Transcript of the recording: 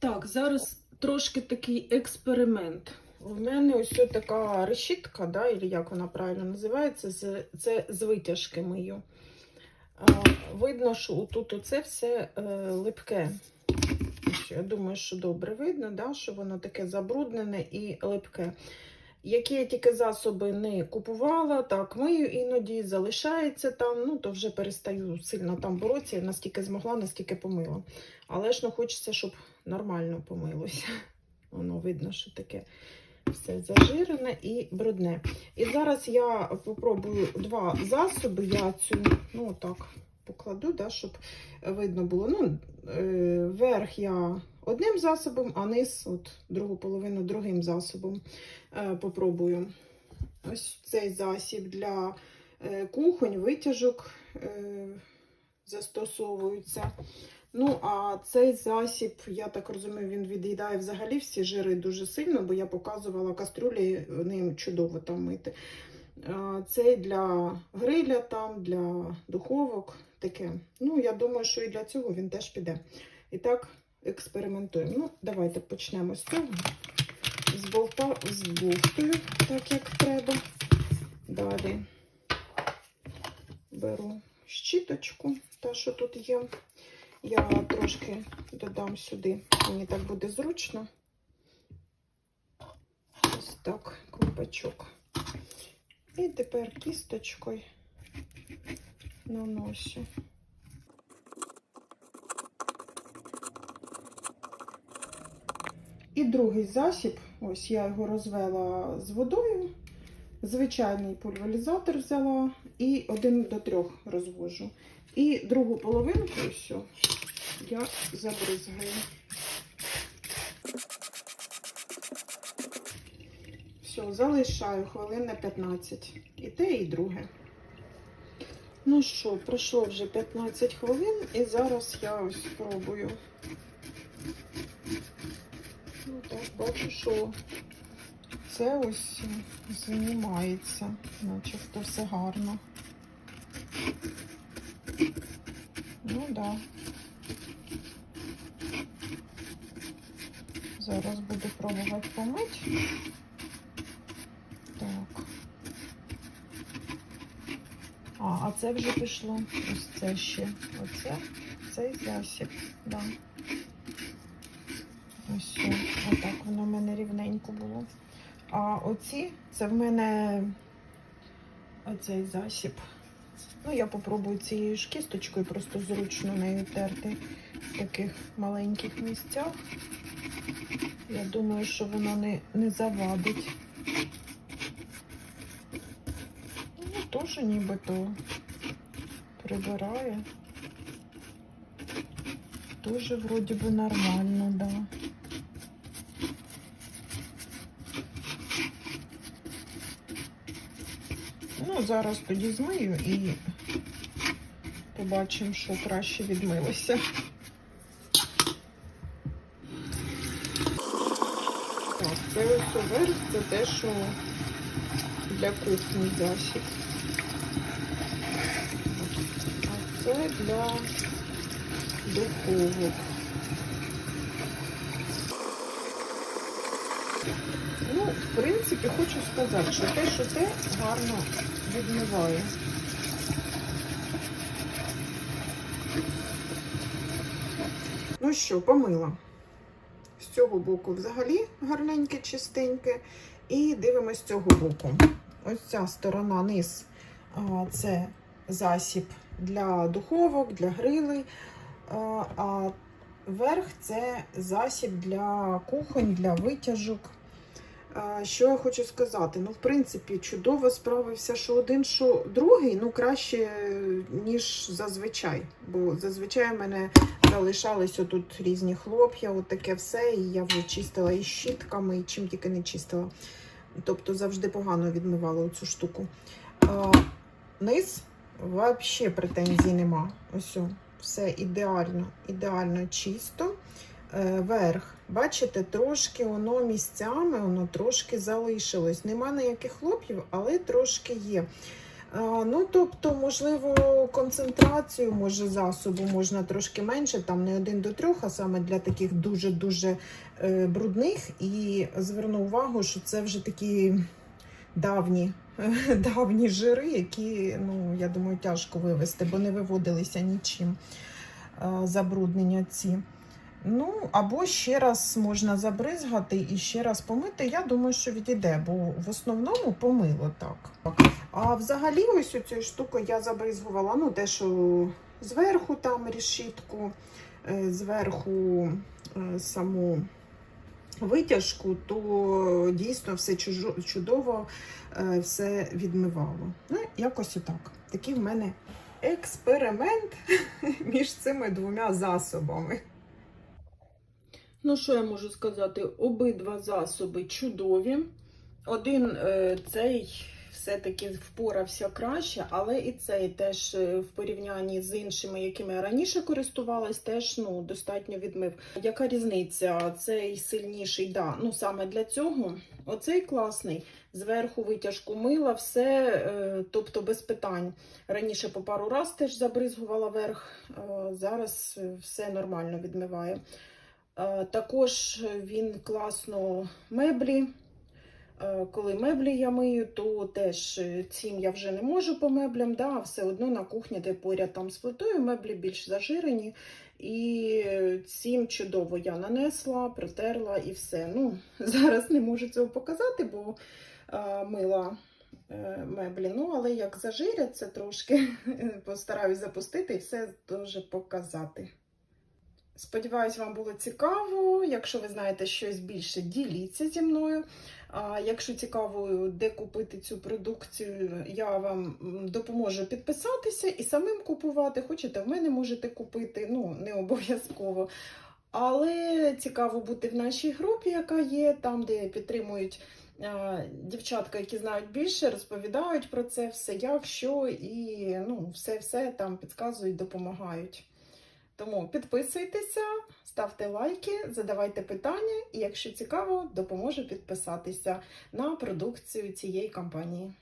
Так, зараз трошки такий експеримент. У мене ось така решітка, да, і як вона правильно називається, це з витяжки мию. Видно, що тут оце все е, липке. Я думаю, що добре видно, да, що воно таке забруднене і липке. Які я тільки засоби не купувала, так мию іноді залишається там, ну то вже перестаю сильно там боротися, я настільки змогла, настільки помила. Але ж ну, хочеться, щоб нормально помилося. Воно видно, що таке все зажирене і брудне. І зараз я попробую два засоби. Я цю, ну так, покладу, да, щоб видно було. Ну, е, верх я одним засобом, а низ, от другу половину другим засобом е, попробую. Ось цей засіб для е, кухонь, витяжок е, застосовується. Ну, а цей засіб, я так розумію, він від'їдає взагалі всі жири дуже сильно, бо я показувала кастрюлі, ним чудово там мити. Цей для гриля, там, для духовок, таке. Ну, я думаю, що і для цього він теж піде. І так, експериментуємо. Ну, давайте почнемо з цього. Збовта, збовтую, так як треба. Далі беру щіточку, та, що тут є. Я трошки додам сюди, мені так буде зручно. Ось так, ковпачок. І тепер кісточкою наношу. І другий засіб, ось я його розвела з водою. Звичайний пульверизатор взяла і один до трьох розвожу. І другу половинку ось я забризгаю. Все, залишаю хвилин на 15. І те, і друге. Ну що, пройшло вже 15 хвилин, і зараз я ось спробую. Так, бачу, що це ось знімається, начебто все гарно. Ну так. Да. Зараз буду пробувати помити. Так. А, а це вже пішло. Ось це ще. Оце цей засіб. Да. Ось. Отак воно в мене рівненько було. А оці, це в мене оцей засіб. Ну, я попробую цією ж кісточкою, просто зручно нею терти в таких маленьких місцях. Я думаю, що воно не, не завадить. Ну, теж нібито прибирає. Тоже вроді би нормально, да. Ну, зараз тоді змию і побачимо, що краще відмилося. Це ось верх, це те, що для кухні засіб. А це для духовок. Ну, в принципі, хочу сказати, що те, що те гарно відмиває. Ну що, помила. З цього боку взагалі гарненьке, чистеньке. І дивимось з цього боку. Ось ця сторона низ це засіб для духовок, для грилей. А верх це засіб для кухонь, для витяжок. Що я хочу сказати? Ну, в принципі, чудово справився, що один, що другий, ну краще, ніж зазвичай. Бо зазвичай в мене залишались отут різні хлоп'я, таке все. І я вже чистила і щітками, і чим тільки не чистила. Тобто завжди погано відмивала цю штуку. А, низ взагалі претензій нема. Ось, все ідеально, ідеально чисто. Е, Верх, бачите, трошки воно місцями, воно трошки залишилось. Нема ніяких хлоп'ів, але трошки є. Ну, тобто, можливо, концентрацію, може, засобу можна трошки менше, там не один до трьох, а саме для таких дуже-дуже е, брудних. І зверну увагу, що це вже такі давні, давні жири, які, ну, я думаю, тяжко вивести, бо не виводилися нічим е, забруднення ці. Ну, або ще раз можна забризгати і ще раз помити. Я думаю, що відійде, бо в основному помило так. А взагалі, ось цією штукою я забризгувала, ну, те, що зверху там решітку, е, зверху е, саму витяжку, то дійсно все чудово е, все відмивало. Ну, якось отак. Такий в мене експеримент між цими двома засобами. Ну, що я можу сказати? Обидва засоби чудові. Один е, цей все-таки впорався краще, але і цей теж е, в порівнянні з іншими, якими я раніше користувалась, теж ну, достатньо відмив. Яка різниця? Цей сильніший, да. Ну саме для цього. Оцей класний. Зверху витяжку мила, все, е, тобто без питань. Раніше по пару раз теж забризгувала верх, зараз все нормально відмиває. Також він класно меблі. Коли меблі я мию, то теж е, цим я вже не можу по меблям. Да, а все одно на кухні, де поряд там з плитою, меблі більш зажирені. І цим чудово я нанесла, протерла і все. Ну, зараз не можу цього показати, бо е, мила е, меблі. Ну, але як зажиряться трошки, постараюсь запустити і все дуже показати. Сподіваюсь, вам було цікаво. Якщо ви знаєте щось більше, діліться зі мною. А якщо цікаво, де купити цю продукцію, я вам допоможу підписатися і самим купувати. Хочете, в мене можете купити, ну, не обов'язково. Але цікаво бути в нашій групі, яка є, там, де підтримують дівчатка, які знають більше, розповідають про це все, як, що, і ну, все-все там підказують, допомагають. Тому підписуйтеся, ставте лайки, задавайте питання, і якщо цікаво, допоможу підписатися на продукцію цієї компанії.